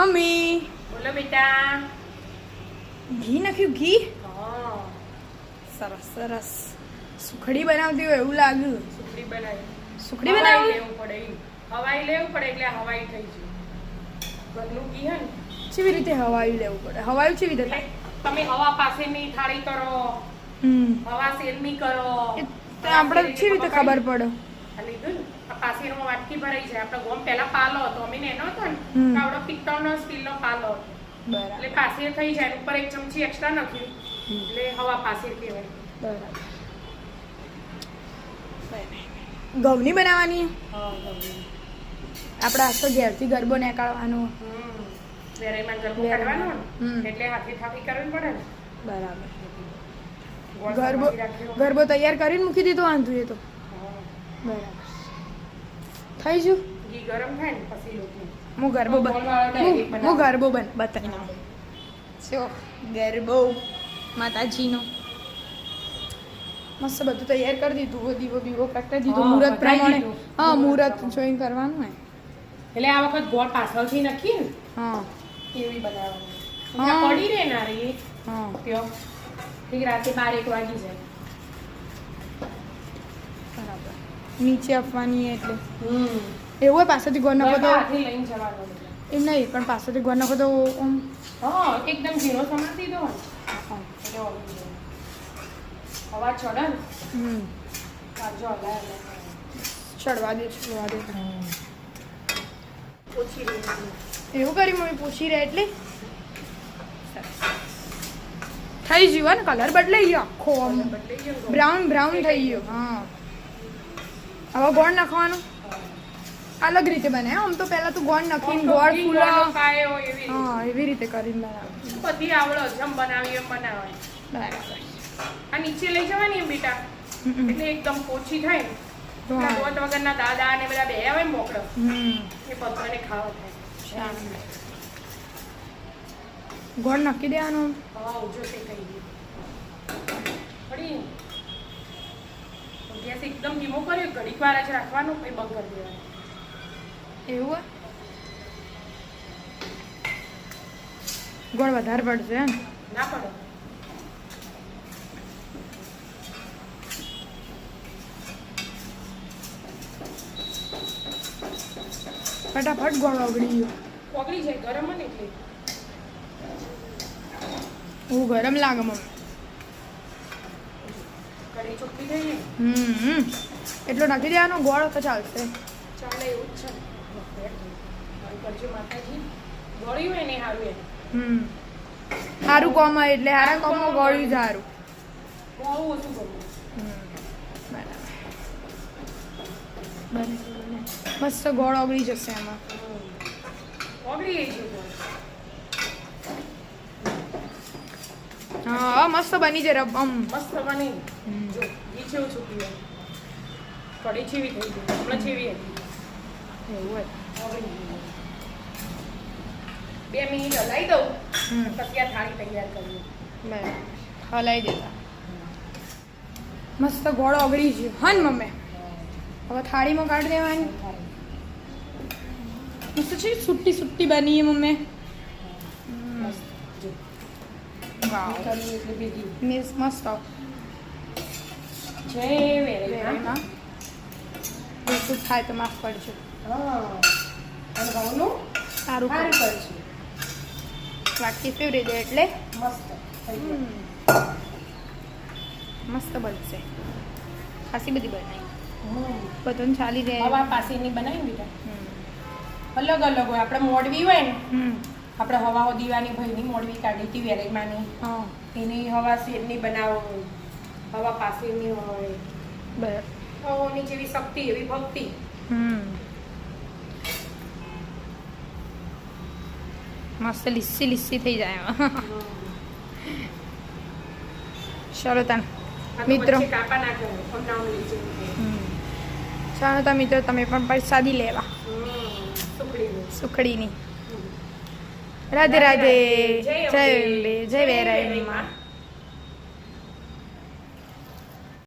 Mummy. બોલો બેટા ઘી નાખ્યું ઘી? સરસ સરસ. સુખડી બનાવતી હોય એવું લાગ્યું. સુખડી બનાવી. સુખડી હવાઈ બનાવી? લેવું પડે હવાઈ લેવું પડે એટલે હવાઈ થઈ જાય. ઘરનું ઘી હે ને. કેવી રીતે હવાયું લેવું પડે? હવાયું કેવી રીતે તમે હવા પાસેની થાળી કરો. હવા શેરની કરો. આપણે કેવી રીતે ખબર પડે? લીધું ને? પાસેનો વાટકી ભરાઈ જાય આપણે ગોમ પહેલા પાલો હતો અમે એનો હતો ને. તો આવડો પિત્તળનો સ્ટીલનો પાલો હતો બરાબર એટલે પાસે થઈ જાય ઉપર એક ચમચી એક્સ્ટ્રા નાખ્યું એટલે હવા પાસે કહેવાય બરાબર ઘઉંની બનાવવાની આપણે આજ આખો ઘેરથી ગરબો નીકાળવાનો. વેરાઈમાં ગરબો કાઢવાનો એટલે હાથે થાકી કરવી પડે બરાબર ગરબો ગરબો તૈયાર કરીને મૂકી દીધો વાંધો એ તો બરાબર થઈ ગયું ઘી ગરમ થાય ને પછી રોટલી. હું ગરબો બન- હું- ગરબો બન બતાવી જો ગરબો માતાજીનો. મસ્ત બધું તૈયાર કરી દીધું દીવો દીવો પ્રગટાવી દીધો મુહૂર્ત પ્રમાણે. હા મુહૂર્ત જોઈન કરવાનું હે એટલે આ વખત ગોળ પાછળથી નખી ને? હા. એવી બનાવવાની? પડી રહે ના રહી હા. પ્યો ઠીક રાતે બાર એક વાગી જાય બરાબર નીચે આપવાની એટલે. હમ. એવું હોય પાછળથી ગોળ નાખો તો. એમ નહીં પણ પાછળથી ગોળ નાખો તો એકદમ ઝીરો દીધો ચડે હમ. ચડવા દે ચડવા દે. એવું કરી મમ્મી પૂછી રહે એટલે. થઈ ગયું ને કલર બદલાઈ ગયો આખો બ્રાઉન બ્રાઉન થઈ ગયું. હા. હવે ગોળ નાખવાનું? અલગ રીતે બને આમ તો પહેલા તો ગોળ નાખીને ગોળ ફૂલા. હા એવી રીતે કરીને બનાવે. બધી આવડો જેમ બનાવી એમ બનાવે બરાબર. આ નીચે લઈ જવાની બેટા. એટલે એકદમ ઓછી થાય ને. તો પેલા હા. ગોત વગરના દાદા ને બધા બે આવે ને મોકળો. એ બધાને ખાવા થાય ગોળ નાખી દેવાનું. હવા ઓછો છે કઈ પડી. ગેસ એકદમ ધીમો કર્યો ઘડીક વાર જ રાખવાનો પછી બંધ કરી દેવાનો. એવું ગોળ વધારે પડશે ના પડે. ફટાફટ ગોળ ઓગળી ગયો. ઓગળી જાય ગરમ ને એટલે. હું ગરમ લાગે મમ્મી હમ. એટલો નાખી દેવાનો ગોળ તો ચાલશે ચાલે એવું છે. કરજો માતાજી. ગળ્યું હોય ને સારું એને. હમ. સારું કોમ એટલે સારા કોમ ગોળ્યું જ સારું બહુ ઓછું ગમું બરાબર. બરાબર મસ્ત ગોળ ઓગળી જશે એમાં. ઓગળી ગઈ છે ગોળ. હા મસ્ત બની જાય રબ આમ. મસ્ત બની. જો ઘી છેવું છૂટી હોય. કઢી છીવી થઈ ગઈ હમણાં છીવી હતી એવું બે મિનિટ હલાવી દઉં. પછી આ થાળી તૈયાર કરીએ. બરાબર હલાઈ દેતા. મસ્ત ગોળ ઓગળી ગયો. હન મમ્મે. હવે થાળીમાં કાઢી દેવાની. મસ્ત છે સુટ્ટી સુટ્ટી બની છે મમ્મી મસ્ત જો મિસ મસ્ત બિલકુલ થાય તો માફ કરજો સારું સારું કરે કરશું વાટકી ફેવરી દે એટલે મસ્ત મસ્ત બનશે ખાસી બધી બનાવી બધું ચાલી હવા પાસેની બનાવી બેટા અલગ અલગ હોય આપણે મોડવી હોય ને આપણે હવા દીવાની ભાઈની મોડવી કાઢી હતી વેરેગમાંની. એની હવા શેરની બનાવો? હવા પાસેની હોય. બરાબર. હવાની જેવી શક્તિ એવી ભક્તિ. મસ્ત લીસી લીસી થઈ જાય ચાલો તન મિત્રો. ચાલો તા મિત્રો તમે પણ પ્રસાદી લેવા. સુખડીનું. સુખડીની હમ. રાધે રાધે જય જય અંબે. અંબે જય વેરાયણીમાં